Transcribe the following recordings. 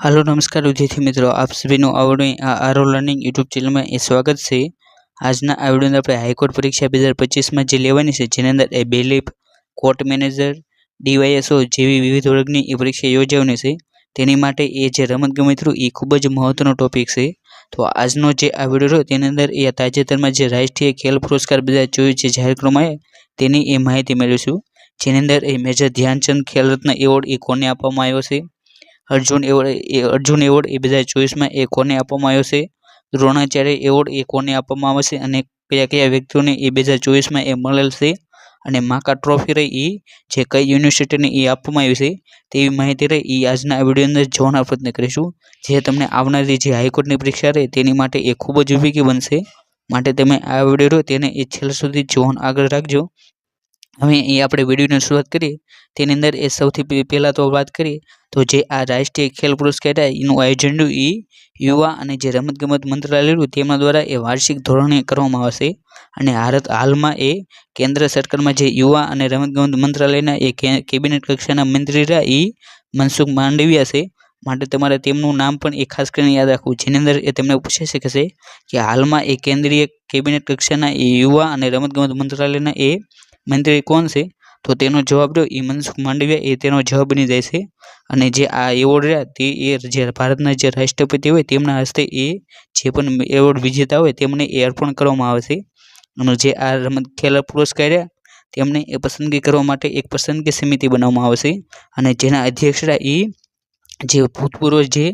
હાલો, નમસ્કાર વિદ્યાર્થી મિત્રો. આપ સભીનું આવડું આ આરો લર્નિંગ યુટ્યુબ ચેનલમાં એ સ્વાગત છે. આજના આ વિડીયોની આપણે હાઈકોર્ટ પરીક્ષા બે હજાર પચીસમાં જે લેવાની છે, જેની અંદર એ બેલીફ કોર્ટ મેનેજર, ડીવાયએસઓ જેવી વિવિધ વર્ગની એ પરીક્ષા યોજાવાની છે. તેની માટે એ જે રમતગમત રહ્યું એ ખૂબ જ મહત્વનો ટોપિક છે. તો આજનો જે આ વીડિયો રહ્યો તેની અંદર એ તાજેતરમાં જે રાષ્ટ્રીય ખેલ પુરસ્કાર બે હજાર ચોવીસ જે જાહેર કરવામાં તેની એ માહિતી મેળવીશું. જેની અંદર એ મેજર ધ્યાનચંદ ખેલરત્ન એવોર્ડ એ કોને આપવામાં આવ્યો છે? અર્જુન એવોર્ડ, એ અર્જુન એવોર્ડ એ બે હજાર ચોવીસમાં એ કોને આપવામાં આવ્યો છે? દ્રોણાચાર્ય એવોર્ડ એ કોને આપવામાં આવશે અને કયા કયા વ્યક્તિઓને એ બે હજાર ચોવીસમાં એ મળેલ છે? અને માકા ટ્રોફી રહી એ જે કઈ યુનિવર્સિટીને એ આપવામાં આવી છે, તેવી માહિતી રહી એ આજના વીડિયો અંદર જોવાના પ્રયત્ન કરીશું. જે તમને આવનારી જે હાઈકોર્ટની પરીક્ષા રહે તેની માટે એ ખૂબ જ ઉપયોગી બનશે. માટે તમે આ વીડિયો રહ્યો તેને એ છેલ્લે સુધી જોવાનું આગળ રાખજો. હવે એ આપણે વિડીયોની શરૂઆત કરીએ. તેની અંદર એ સૌથી પહેલાં તો વાત કરીએ. તો જે આ રાષ્ટ્રીય ખેલ પુરસ્કાર એનું આયોજન એ યુવા અને જે રમતગમત મંત્રાલય તેમના દ્વારા એ વાર્ષિક ધોરણે કરવામાં આવશે. અને ભારત હાલમાં એ કેન્દ્ર સરકારમાં જે યુવા અને રમતગમત મંત્રાલયના એ કેબિનેટ કક્ષાના મંત્રી રહ્યા એ મનસુખ માંડવિયા છે. માટે તમારે તેમનું નામ પણ એ ખાસ કરીને યાદ રાખવું. જેની અંદર એ તમને પૂછી શકશે કે હાલમાં એ કેન્દ્રીય કેબિનેટ કક્ષાના એ યુવા અને રમતગમત મંત્રાલયના એ મંત્રી કોણ છે? તો તેનો જવાબ રહ્યો એ મનસુખ માંડવિયા એ તેનો જવાબ બની જાય છે. અને જે આ એવોર્ડ રહ્યા, તે એ જે ભારતના જે રાષ્ટ્રપતિ હોય, તેમના હસ્તે એ જે પણ એવોર્ડ વિજેતા હોય, તેમને એ અર્પણ કરવામાં આવે છે. અને જે આ રમત ખેલ પુરસ્કાર રહ્યા, તેમને એ પસંદગી કરવા માટે એક પસંદગી સમિતિ બનાવવામાં આવશે અને જેના અધ્યક્ષ એ જે ભૂતપૂર્વ જે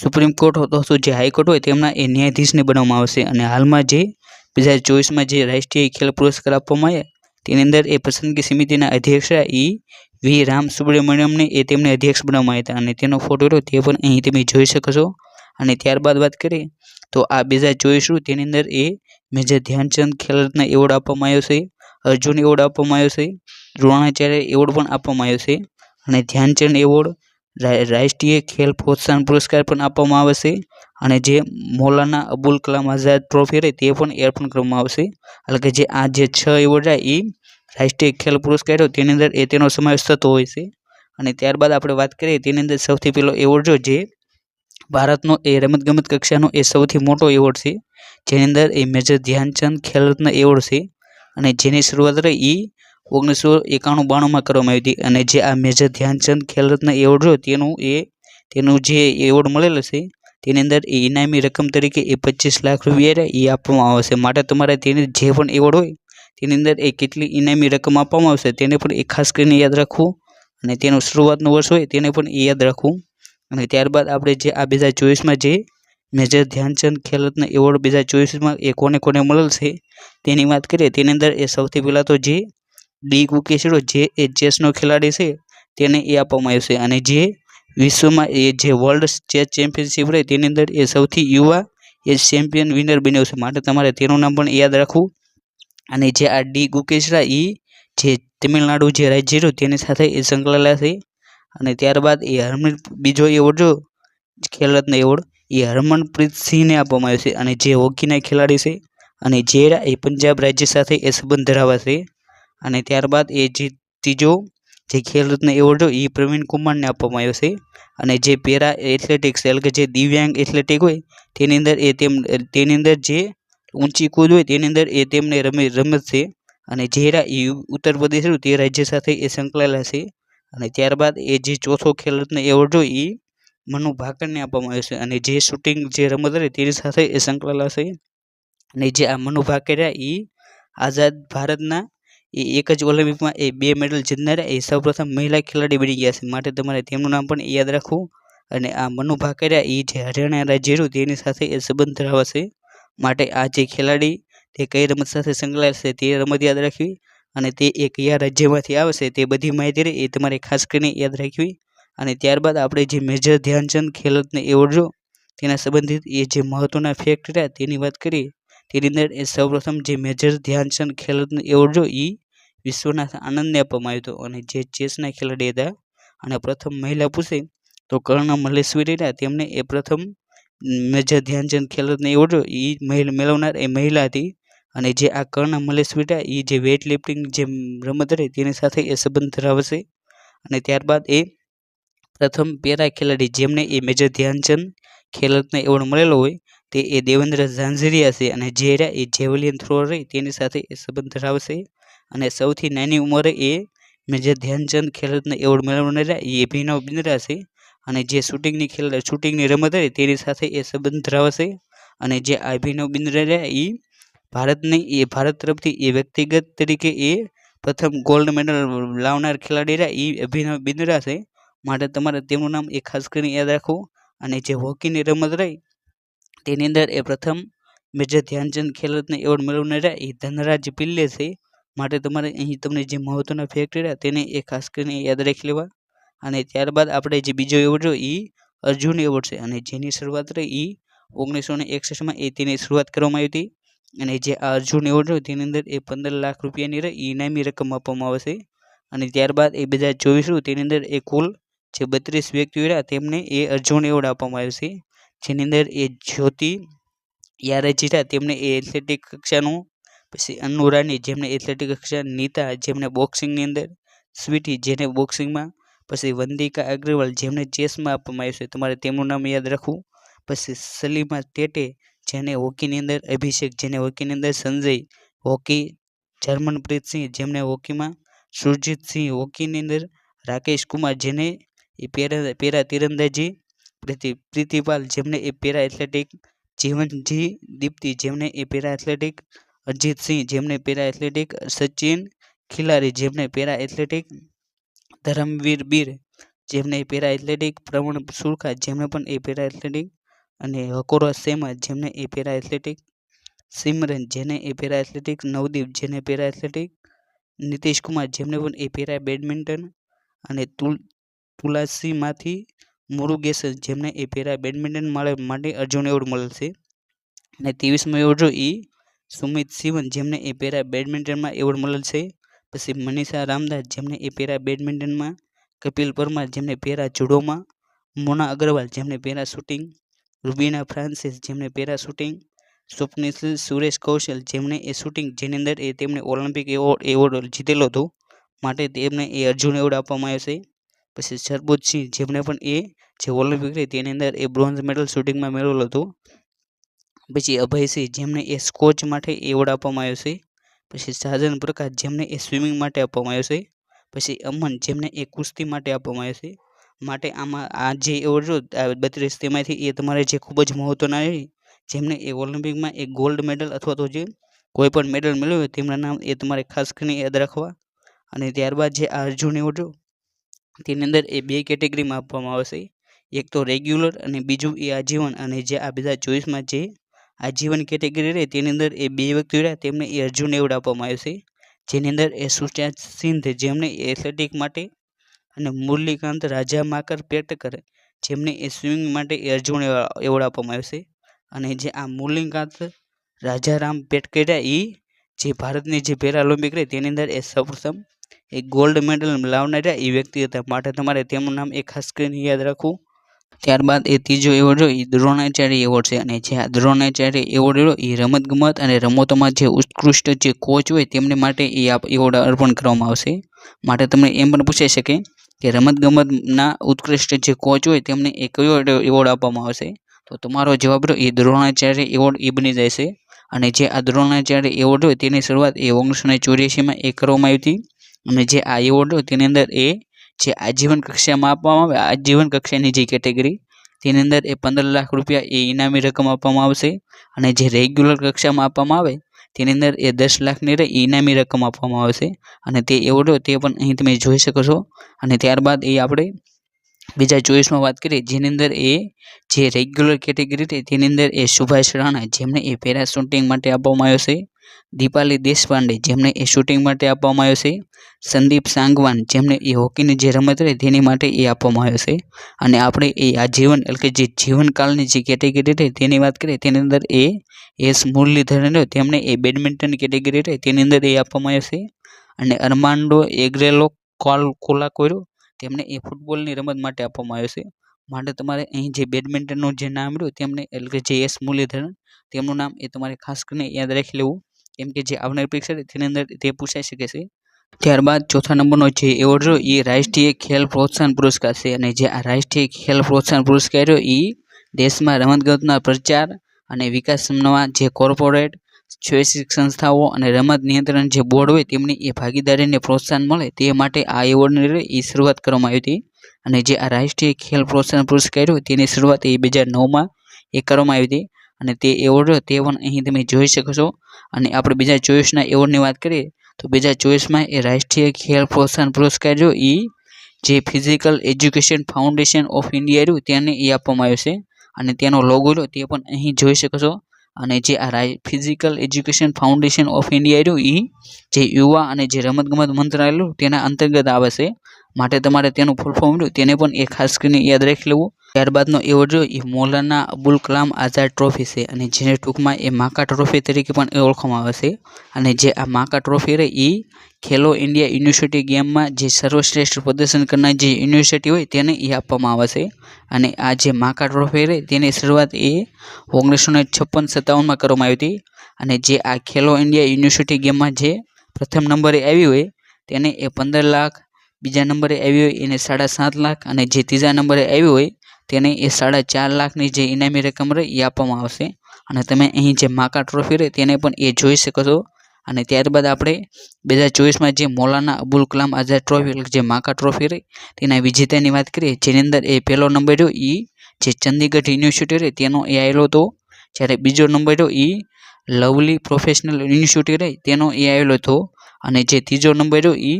સુપ્રીમ કોર્ટ હતો જે હાઈકોર્ટ હોય, તેમના એ ન્યાયાધીશને બનાવવામાં આવશે અને હાલમાં જે બે હજાર ચોવીસમાં જે રાષ્ટ્રીય ખેલ પુરસ્કાર આપવામાં આવ્યા તેની અંદર એ પસંદગી સમિતિના અધ્યક્ષ એ વી રામ સુબ્રમણ્યમને એ તેમને અધ્યક્ષ બનાવવામાં હતા. અને તેનો ફોટો રહ્યો, તે પણ અહીં તમે જોઈ શકો છો. અને ત્યારબાદ વાત કરીએ, તો આ બીજા જોઈશું તેની અંદર એ મેજર ધ્યાનચંદ ખેલરત્ન એવોર્ડ આપવામાં આવ્યો છે, અર્જુન એવોર્ડ આપવામાં આવ્યો છે, દ્રોણાચાર્ય એવોર્ડ પણ આપવામાં આવ્યો છે. અને ધ્યાનચંદ એવોર્ડ રાષ્ટ્રીય ખેલ પ્રોત્સાહન પુરસ્કાર પણ આપવામાં આવશે અને જે મૌલાના અબુલ કલામ આઝાદ ટ્રોફી રહી તે પણ અર્પણ કરવામાં આવશે એટલે કે જે આ જે છ એવોર્ડ રહ્યા એ રાષ્ટ્રીય ખેલ પુરસ્કાર પુરસ્કારો તેની અંદર એ તેનો સમાવેશ થતો હોય છે. અને ત્યારબાદ આપણે વાત કરીએ તેની અંદર સૌથી પહેલો એવોર્ડ જો જે ભારતનો એ રમતગમત કક્ષાનો એ સૌથી મોટો એવોર્ડ છે. જેની અંદર એ મેજર ધ્યાનચંદ ખેલરત્ન એવોર્ડ છે અને જેની શરૂઆત રહી એ ઓગણીસો એકાણું બાણુંમાં કરવામાં આવી હતી અને જે આ મેજર ધ્યાનચંદ ખેલરત્ન એવોર્ડ રહ્યો તેનું એ, તેનું જે એવોર્ડ મળેલો છે, તેની અંદર એ ઇનામી રકમ તરીકે એ પચીસ લાખ રૂપિયા એ આપવામાં આવશે માટે તમારે તેની જે પણ એવોર્ડ હોય, તેની અંદર એ કેટલી ઇનામી રકમ આપવામાં આવશે તેને પણ એ ખાસ કરીને યાદ રાખવું. અને તેનું શરૂઆતનું વર્ષ હોય તેને પણ એ યાદ રાખવું. અને ત્યારબાદ આપણે જે આ બે હજાર ચોવીસમાં જે મેજર ધ્યાનચંદ ખેલરત્ન એવોર્ડ બે હજાર ચોવીસમાં એ કોને કોને મળેલ છે, તેની વાત કરીએ, તેની અંદર એ સૌથી પહેલાં તો જે ડી ગુકેશરો જે એ ચેસનો ખેલાડી છે, તેને એ આપવામાં આવશે. અને જે વિશ્વમાં એ જે વર્લ્ડ ચેસ ચેમ્પિયનશિપ રહે, તેની અંદર એ સૌથી યુવા એ ચેમ્પિયન વિનર બન્યો છે. માટે તમારે તેનું નામ પણ યાદ રાખવું. અને જે આ ડી ગુકેશરા એ જે તમિલનાડુ જે રાજ્ય રહ્યું, તેની સાથે એ સંકળાયેલા છે. અને ત્યારબાદ એ હરમન બીજો એવોર્ડ જો, ખેલરત્ન એવોર્ડ, એ હરમનપ્રીત સિંહને આપવામાં આવ્યો છે. અને જે હોકીના ખેલાડી છે, અને જે એ પંજાબ રાજ્ય સાથે એ સંબંધ ધરાવે છે. અને ત્યારબાદ એ જે ત્રીજો જે ખેલરત્ન એવોર્ડ એ પ્રવીણ કુમારને આપવામાં આવ્યો છે. અને જે પેરા એથ્લેટિક્સ એટલે કે જે દિવ્યાંગ એથ્લેટિક હોય, તેની અંદર એ તેમ, તેની અંદર જે ઊંચી કૂદ હોય, તેની અંદર એ તેમને રમે, રમત છે. અને જે એ ઉત્તર પ્રદેશ તે રાજ્ય સાથે એ સંકળાયેલા છે. અને ત્યારબાદ એ જે ચોથો ખેલરત્ન એવોર્ડ હોય એ મનુ ભાકરને આપવામાં આવ્યો છે. અને જે શૂટિંગ, જે રમત રહી તેની સાથે એ સંકળાયેલા છે. અને જે આ મનુ ભાકર્યા એ આઝાદ ભારતના એ એક જ ઓલિમ્પિકમાં એ બે મેડલ જીતનારા એ સૌપ્રથમ મહિલા ખેલાડી બની ગયા છે. માટે તમારે તેમનું નામ પણ યાદ રાખવું અને આ મનુ ભાકરિયા એ જે હરિયાણા રાજ્યનું તેની સાથે એ સંબંધ ધરાવશે માટે આ જે ખેલાડી તે કઈ રમત સાથે સંકળાયેલ છે તે રમત યાદ રાખવી અને તે એ કયા રાજ્યમાંથી આવશે તે બધી માહિતી રહે એ તમારે ખાસ કરીને યાદ રાખવી. અને ત્યારબાદ આપણે જે મેજર ધ્યાનચંદ ખેલરત્ન એવોર્ડ જો તેના સંબંધિત એ જે મહત્ત્વના ફેક્ટ રહ્યા તેની વાત કરીએ તેની અંદર એ સૌપ્રથમ જે મેજર ધ્યાનચંદ ખેલરત્ન એવોર્ડ જો એ વિશ્વનાથ આનંદને આપવામાં આવ્યો હતો અને જે ચેસના ખેલાડી હતા અને પ્રથમ મહિલા પૂછે, તો કર્ણ મલ્લેશ્વરી રહ્યા. તેમને એ પ્રથમ મેજર ધ્યાનચંદ ખેલરત્ન એવોર્ડ એ મેળવનાર એ મહિલા હતી અને જે આ કર્ણ મલ્લેશ્વરી એ જે વેઇટ લિફ્ટિંગ જે રમત રહી તેની સાથે એ સંબંધ ધરાવશે. અને ત્યારબાદ એ પ્રથમ પેરા ખેલાડી જેમને એ મેજર ધ્યાનચંદ ખેલરત્ન એવોર્ડ મળેલો હોય, તે એ દેવેન્દ્ર ઝાંઝરિયા છે અને જે એ જેવલિયન થ્રો રહી, તેની સાથે એ સંબંધ ધરાવશે. અને સૌથી નાની ઉંમરે એ મેજર ધ્યાનચંદ ખેલરત્ન એવોર્ડ મેળવનારા એ અભિનવ બિંદ્રા છે. અને જે શૂટિંગની ખેલ, શૂટિંગની રમત હતી, તેની સાથે એ સંબંધ ધરાવશે. અને જે અભિનવ બિંદ્રા રહ્યા એ ભારતની, એ ભારત તરફથી એ વ્યક્તિગત તરીકે એ પ્રથમ ગોલ્ડ મેડલ લાવનાર ખેલાડી રહ્યા એ અભિનવ બિંદ્રા છે. માટે તમારે તેમનું નામ એ ખાસ કરીને યાદ રાખવું. અને જે હોકીની રમત રહી, તેની અંદર એ પ્રથમ મેજર ધ્યાનચંદ ખેલરત્ન એવોર્ડ મેળવનારા એ ધનરાજ પિલ્લે છે. માટે તમારે અહીં તમને જે મહત્વના ફેક્ટ રહ્યા તેને એ ખાસ કરીને યાદ રાખી લેવા. અને ત્યારબાદ આપણે જે બીજો એવોર્ડ રહ્યો એ અર્જુન એવોર્ડ છે. અને જેની શરૂઆત રહી એ ઓગણીસો ને એકસઠમાં એ તેની શરૂઆત કરવામાં આવી હતી. અને જે આ અર્જુન એવોર્ડ રહ્યો તેની અંદર એ પંદર લાખ રૂપિયાની રહી ઇનામી રકમ આપવામાં આવશે અને ત્યારબાદ એ બે હજાર ચોવીસનું તેની અંદર એ કુલ જે બત્રીસ વ્યક્તિઓ રહ્યા તેમને એ અર્જુન એવોર્ડ આપવામાં આવ્યો છે. જેની અંદર એ જ્યોતિ યારેજી રહ્યા, તેમને એ એથ્લેટિક કક્ષાનું પછી અનુરાની રાની જેમને એથ્લેટિક કક્ષા નીતા જેમને બોક્સિંગની અંદર, સ્વીટી જેને બોક્સિંગમાં પછી વંદિકા અગ્રવાલ જેમને ચેસમાં આપવામાં આવ્યું છે, તમારે તેમનું નામ યાદ રાખવું. પછી સલીમા ટેટે જેને હોકીની અંદર, અભિષેક જેને હોકીની અંદર, સંજય હોકી, જર્મનપ્રીત સિંહ જેમને હોકીમાં સુરજીત સિંહ હોકીની અંદર, રાકેશ કુમાર જેને એ પેરા પેરા તીરંદાજી, પ્રીતિ, પ્રીતિપાલ જેમને એ પેરા એથ્લેટિક જીવનજી દીપ્તિ જેમને એ પેરા એથ્લેટિક અજીત સિંહ જેમને પેરા એથ્લેટિક, સચિન ખિલારી જેમને પેરા એથ્લેટિક, ધરમવીર બીર, જેમને પેરા એથ્લેટિક, પ્રવણ સુરખા, જેમને પણ એ પેરા એથ્લેટિક, અને હકોરા સેમા, જેમને એ પેરા એથ્લેટિક, સિમરન, જેને એ પેરા એથ્લેટિક, નવદીપ, જેને પેરા એથ્લેટિક નીતિશ કુમાર જેમને પણ એ પેરા બેડમિન્ટન, અને તુલ, તુલાસીમાંથી મુરુગેસન, જેમને એ પેરા બેડમિન્ટન માટે અર્જુન એવોર્ડ મળેલ છે અને ત્રેવીસમો એવોર્ડ જો એ સુમિત સિવન જેમને એ પેરા બેડમિન્ટનમાં એવોર્ડ મળેલ છે. પછી મનીષા રામદાસ જેમને એ પેરા બેડમિન્ટનમાં, કપિલ પરમાર જેમને પેરા જુડોમાં, મોના અગ્રવાલ જેમને પેરા શૂટિંગ, રૂબીના ફ્રાન્સિસ જેમને પેરા શૂટિંગ, સ્વપ્નિલ સુરેશ કૌશલ જેમને એ શૂટિંગ જેની અંદર એ તેમણે ઓલિમ્પિક એવોર્ડ એવોર્ડ જીતેલો હતો, માટે તેમને એ અર્જુન એવોર્ડ આપવામાં આવ્યો છે. પછી સરબોજ સિંહ જેમને પણ એ, જે ઓલિમ્પિક રહી તેની અંદર એ બ્રોન્ઝ મેડલ શૂટિંગમાં મેળવેલો હતો. પછી અભયસિંહ જેમને એ સ્કોચ માટે એવોર્ડ આપવામાં આવ્યો છે. પછી સાજન પ્રકાશ, જેમને એ સ્વિમિંગ માટે આપવામાં આવ્યો છે. પછી અમન, જેમને એ કુસ્તી માટે આપવામાં આવ્યો છે. માટે આમાં, આ જે એવોર્ડ રહ્યો બત્રીસ તેમાંથી એ તમારે જે ખૂબ જ મહત્ત્વના રહી જેમને એ ઓલિમ્પિકમાં એક ગોલ્ડ મેડલ અથવા તો જે કોઈ પણ મેડલ મેળવ્યો હોય, તેમના નામ એ તમારે ખાસ કરીને યાદ રાખવા. અને ત્યારબાદ જે અર્જુન એવોર્ડ તેની અંદર એ બે કેટેગરીમાં આપવામાં આવશે એક તો રેગ્યુલર અને બીજું એ આજીવન. અને જે આ બધા ચોઈસમાં જે આજીવન કેટેગરી રહે, તેની અંદર એ બે વ્યક્તિઓ રહ્યા તેમને એ અર્જુન એવોર્ડ આપવામાં આવ્યો છે, જેની અંદર એ સુશાંત સિંધ જેમને એથ્લેટિક માટે અને મુરલીકાંત રાજા માકર પેટકર જેમને એ સ્વિમિંગ માટે એ અર્જુન એવોર્ડ આપવામાં આવ્યો છે. અને જે આ મુરલીકાંત રાજારામ પેટકર્યા એ જે ભારતની જે પેરા ઓલિમ્પિક રહી, તેની અંદર એ સૌપ્રથમ એ ગોલ્ડ મેડલ લાવનારા એ વ્યક્તિ હતા. માટે તમારે તેમનું નામ એ ખાસ કરીને યાદ રાખવું. ત્યારબાદ એ ત્રીજો એવોર્ડ રહ્યો એ દ્રોણાચાર્ય એવોર્ડ છે. અને જે આ દ્રોણાચાર્ય એવોર્ડ રહ્યો એ રમતગમત અને રમતોમાં જે ઉત્કૃષ્ટ જે કોચ હોય, તેમને માટે એ એવોર્ડ અર્પણ કરવામાં આવશે. માટે તમને એમ પણ પૂછાઈ શકે કે રમતગમતના ઉત્કૃષ્ટ જે કોચ હોય, તેમને એ કયો એવોર્ડ આપવામાં આવશે? તો તમારો જવાબ રહ્યો એ દ્રોણાચાર્ય એવોર્ડ એ બની જશે. અને જે આ દ્રોણાચાર્ય એવોર્ડ હોય તેની શરૂઆત એ ઓગણીસો ચોર્યાસીમાં એ કરવામાં આવી હતી. અને જે આ એવોર્ડ હોય તેની અંદર એ જે આજીવન કક્ષામાં આપવામાં આવે, આજીવન કક્ષાની જે કેટેગરી, તેની અંદર એ પંદર લાખ રૂપિયા એ ઇનામી રકમ આપવામાં આવશે અને જે રેગ્યુલર કક્ષામાં આપવામાં આવે, તેની અંદર એ દસ લાખની ઇનામી રકમ આપવામાં આવશે અને તે એવોર્ડ તે પણ અહીં તમે જોઈ શકો છો. અને ત્યારબાદ એ આપણે બીજા ચોઈસમાં વાત કરીએ, જેની અંદર એ જે રેગ્યુલર કેટેગરી છે, તેની અંદર એ સુભાષ રાણા જેમને એ પેરા શૂટિંગ માટે આપવામાં આવ્યો છે. દીપાલી દેશપાંડે, જેમને એ શૂટિંગ માટે આપવામાં આવ્યો છે. સંદીપ સાંગવાન, જેમને એ હોકીની જે રમત રહી તેની માટે એ આપવામાં આવ્યો છે. અને આપણે એ આજીવન એટલે કે જે જીવનકાળની જે કેટેગરી રહી તેની વાત કરીએ, તેની અંદર એ એસ મુરલીધરન તેમને એ બેડમિન્ટન કેટેગરી રહી તેની અંદર એ આપવામાં આવ્યો છે. અને અરમાન્ડો એગ્રેલો કોલ કોલા કોર્યો તેમને એ ફૂટબોલની રમત માટે આપવામાં આવ્યો છે. માટે તમારે અહીં જે બેડમિન્ટનનું જે નામ રહ્યું, તેમને, એટલે કે જે એસ મુરલીધરન, તેમનું નામ એ તમારે ખાસ કરીને યાદ રાખી લેવું. કેમ કે જે આવનારી પરીક્ષા છે તેની અંદર તે પૂછાઈ શકે છે. ત્યારબાદ ચોથા નંબરનો જે એવોર્ડ રહ્યો એ રાષ્ટ્રીય ખેલ પ્રોત્સાહન પુરસ્કાર છે. અને જે આ રાષ્ટ્રીય ખેલ પ્રોત્સાહન પુરસ્કાર રહ્યો એ દેશમાં રમતગમતના પ્રચાર અને વિકાસમાં જે કોર્પોરેટ સ્વૈચ્છિક સંસ્થાઓ અને રમત નિયંત્રણ જે બોર્ડ હોય, તેમની એ ભાગીદારીને પ્રોત્સાહન મળે, તે માટે આ એવોર્ડની એ શરૂઆત કરવામાં આવી હતી. અને જે આ રાષ્ટ્રીય ખેલ પ્રોત્સાહન પુરસ્કાર રહ્યો, તેની શરૂઆત એ બે હજાર નવમાં એ કરવામાં આવી હતી. અને તે એવોર્ડ, તે પણ અહીં તમે જોઈ શકો છો. અને આપણે બીજા ચોવીસના એવોર્ડની વાત કરીએ, તો બે હજાર ચોવીસમાં એ રાષ્ટ્રીય ખેલ પ્રોત્સાહન પુરસ્કાર જો એ જે physical education foundation of India રહ્યું તેને એ આપવામાં આવ્યો છે. અને તેનો લોગો રહ્યો તે પણ અહીં જોઈ શકો છો. અને જે આ physical education foundation of India રહ્યું એ જે યુવા અને જે રમતગમત મંત્રાલય, તેના અંતર્ગત આવે છે. માટે તમારે તેનું ફૂલ ફોર્મ રહ્યું તેને પણ એ ખાસ કરીને યાદ રાખી લેવું. ત્યારબાદનો એવોર્ડ જો એ મૌલાના અબુલ કલામ આઝાદ ટ્રોફી છે અને જેને ટૂંકમાં એ માકા ટ્રોફી તરીકે પણ ઓળખવામાં આવે છે અને જે આ માકા ટ્રોફી રહે એ ખેલો ઇન્ડિયા યુનિવર્સિટી ગેમમાં જે સર્વશ્રેષ્ઠ પ્રદર્શન કરનાર જે યુનિવર્સિટી હોય, તેને એ આપવામાં આવે છે. અને આ જે માકા ટ્રોફી રહે, તેની શરૂઆત એ ઓગણીસો ને છપ્પન સત્તાવનમાં કરવામાં આવી હતી અને જે આ ખેલો ઇન્ડિયા યુનિવર્સિટી ગેમમાં જે પ્રથમ નંબરે આવી હોય, તેને એ પંદર લાખ, બીજા નંબરે આવી હોય, એને સાડા સાત લાખ અને જે ત્રીજા નંબરે આવી હોય તેને એ સાડા ચાર લાખની જે ઇનામી રકમ રહે એ આપવામાં આવશે. અને તમે અહીં જે માકા ટ્રોફી રહે તેને પણ એ જોઈ શકો છો. અને ત્યારબાદ આપણે બે હજાર ચોવીસમાં જે મૌલાના અબુલ કલામ આઝાદ ટ્રોફી જે માકા ટ્રોફી રહી તેના વિજેતાની વાત કરીએ, જેની અંદર એ પહેલો નંબર રહ્યો એ જે ચંદીગઢ યુનિવર્સિટી રહી તેનો એ આવેલો હતો. જ્યારે બીજો નંબર રહ્યો એ લવલી પ્રોફેશનલ યુનિવર્સિટી રહી તેનો એ આવેલો હતો. અને જે ત્રીજો નંબર રહ્યો એ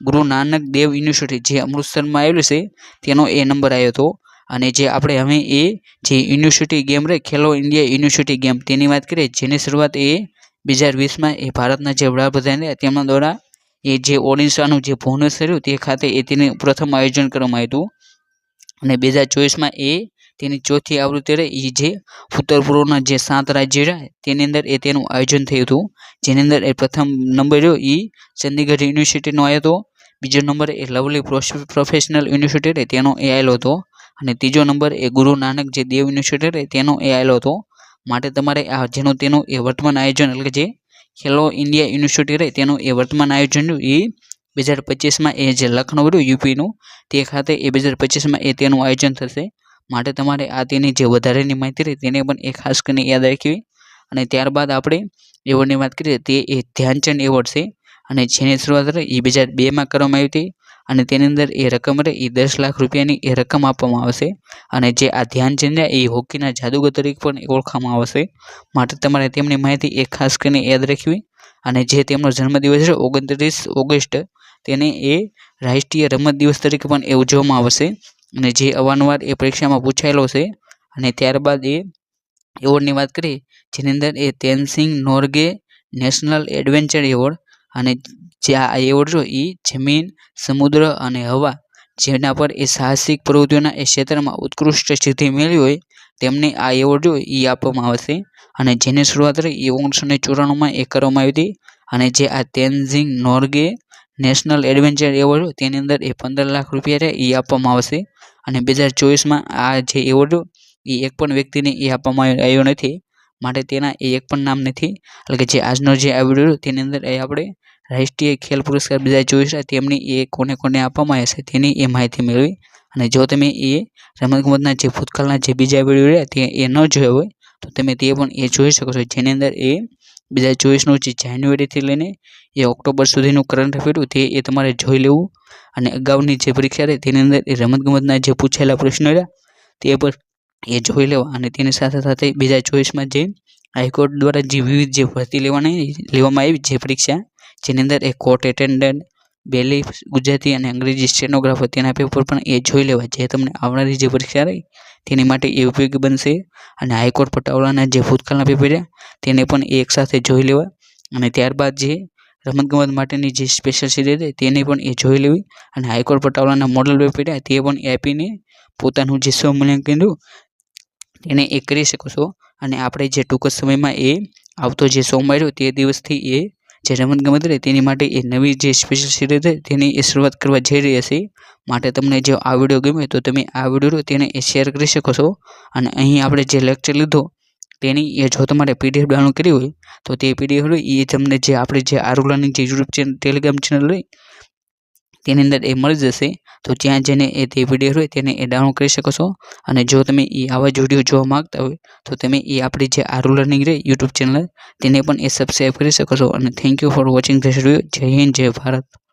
ગુરુ નાનક દેવ યુનિવર્સિટી જે અમૃતસરમાં આવેલું છે, તેનો એ નંબર આવ્યો હતો. અને જે આપણે હવે એ જે યુનિવર્સિટી ગેમ રહે ખેલો ઇન્ડિયા યુનિવર્સિટી ગેમ તેની વાત કરીએ, જેની શરૂઆત એ બે હજાર વીસમાં એ ભારતના જે વડાપ્રધાન રહ્યા, તેમના દ્વારા એ જે ઓડિશાનું જે ભુવનેશ્વર રહ્યું, તે ખાતે એ તેનું પ્રથમ આયોજન કરવામાં આવ્યું હતું. અને બે હજાર ચોવીસમાં એ તેની ચોથી આવૃત્તિ રહી એ જે ઉત્તર પૂર્વના જે સાત રાજ્ય રહ્યા, તેની અંદર એ તેનું આયોજન થયું હતું. જેની અંદર એ પ્રથમ નંબર રહ્યો એ ચંદીગઢ યુનિવર્સિટીનો આવ્યો હતો. બીજો નંબર એ લવલી પ્રોફેશનલ યુનિવર્સિટી રહે, તેનો એ આવેલો હતો. અને ત્રીજો નંબર એ ગુરુ નાનક જે દેવ યુનિવર્સિટી રહે તેનો એ આવેલો હતો. માટે તમારે આ જેનું તેનું એ વર્તમાન આયોજન એટલે જે ખેલો ઇન્ડિયા યુનિવર્સિટી રહે તેનું એ વર્તમાન આયોજન એ બે હજાર પચીસમાં એ જે લખનઉ રહ્યું યુપીનું તે ખાતે એ બે હજાર પચીસમાં એ તેનું આયોજન થશે. માટે તમારે આ તેની જે વધારેની માહિતી રહી તેને પણ એ ખાસ કરીને યાદ રાખવી. અને ત્યારબાદ આપણે એવોર્ડની વાત કરીએ તે એ ધ્યાનચંદ એવોર્ડ છે. અને જેની શરૂઆત રહી એ બે હજાર બેમાં કરવામાં આવી હતી. અને તેની અંદર એ રકમ રહે એ દસ લાખ રૂપિયાની એ રકમ આપવામાં આવશે. અને જે આ ધ્યાનચંદ એ હોકીના જાદુગર તરીકે પણ ઓળખવામાં આવશે. માટે તમારે તેમની માહિતી એ ખાસ કરીને યાદ રાખવી. અને જે તેમનો જન્મદિવસ છે, ઓગણત્રીસ ઓગસ્ટ, તેને એ રાષ્ટ્રીય રમત દિવસ તરીકે પણ એ ઉજવવામાં આવશે. અને જે અવારનવાર એ પરીક્ષામાં પૂછાયેલો છે, અને ત્યારબાદ એ એવોર્ડની વાત કરીએ, જેની અંદર એ Tenzing Norgay national adventure award અને જે આ એવોર્ડ જો એ જમીન, સમુદ્ર અને હવા, જેના પર એ સાહસિક પ્રવૃત્તિઓના એ ક્ષેત્રમાં ઉત્કૃષ્ટ સિદ્ધિ મેળવી હોય, તેમને આ એવોર્ડ જો એ આપવામાં આવશે. અને જેની શરૂઆત રહી એ ઓગણીસો ને ચોરાણુંમાં એ કરવામાં આવી હતી. અને જે આ Tenzing Norgay national adventure award તેની અંદર એ પંદર લાખ રૂપિયા છે એ આપવામાં આવશે. અને બે હજાર ચોવીસમાં આ જે એવોર્ડ એ એક પણ વ્યક્તિને એ આપવામાં આવ્યો નથી. માટે તેના એ એક પણ નામ નથી. એટલે કે જે આજનો જે આવ્યો તેની અંદર એ આપણે રાષ્ટ્રીય ખેલ પુરસ્કાર બીજા જોઈ ચોવીસ તેમની એ કોને કોને આપવામાં આવે છે તેની એ માહિતી મેળવી. અને જો તમે એ રમતગમતના જે ભૂતકાળના જે બીજા વીડિયો રહ્યા, તે એ ન જોયા હોય, તો તમે તે પણ એ જોઈ શકો છો. જેની અંદર એ બે હજાર ચોવીસનું જે જાન્યુઆરીથી લઈને એ ઓક્ટોબર સુધીનું કરંટ અફેર તે એ તમારે જોઈ લેવું. અને અગાઉની જે પરીક્ષા રહી તેની અંદર એ રમતગમતના જે પૂછાયેલા પ્રશ્નો રહ્યા, તે પર એ જોઈ લેવા. અને તેની સાથે સાથે બે હજાર ચોવીસમાં જે હાઈકોર્ટ દ્વારા જે વિવિધ જે ભરતી લેવાની, લેવામાં આવી જે પરીક્ષા જેની અંદર એ કોર્ટ એટેન્ડન્ટ બેલી ગુજરાતી અને અંગ્રેજી સ્ટેનોગ્રાફર તેના પેપર પણ એ જોઈ લેવા જે તમને આવનારી જે પરીક્ષા રહી તેની માટે એ ઉપયોગી બનશે અને હાઈકોર્ટ પટાવાળાના જે ભૂતકાળના પેપર રહ્યા તેને પણ એ એકસાથે જોઈ લેવા અને ત્યારબાદ જે રમતગમત માટેની જે સ્પેશિયલ સિરીઝ હતી તેને પણ એ જોઈ લેવી અને હાઈકોર્ટ પટાવાળાના મોડલ પેપર રહ્યા તે પણ આપીને પોતાનું જે સ્વમૂલ્યાંકન રહ્યું તેને એ કરી શકો છો. અને આપણે જે ટૂંક સમયમાં એ આવતો જે સોમવાર રહ્યો તે દિવસથી એ જે રમતગમત રહે તેની માટે એ નવી જે સ્પેશિયલ સિરીઝ છે તેની એ શરૂઆત કરવા જઈ રહી હશે માટે તમને જો આ વીડિયો ગમે તો તમે આ વીડિયો તેને એ શેર કરી શકો છો. અને અહીં આપણે જે લેક્ચર લીધો તેની એ જો તમારે પીડીએફ ડાઉનલોડ કરી હોય તો તે પીડીએફ હોય એ તમને જે આપણે જે આરુલાની જે યુટ્યુબ ચેનલ ટેલિગ્રામ ચેનલ હોય તેની અંદર એ મળી જશે, તો ત્યાં જઈને એ તે વીડિયો હોય તેને એ ડાઉનલોડ કરી શકો છો. અને જો તમે એ આવા જ વીડિયો જોવા માગતા હોય, તો તમે એ આપણી જે આરુ લર્નિંગ રહે યુટ્યુબ ચેનલ તેને પણ એ સબસ્ક્રાઈબ કરી શકો છો. અને thank you for watching this video જય હિન્દ, જય ભારત.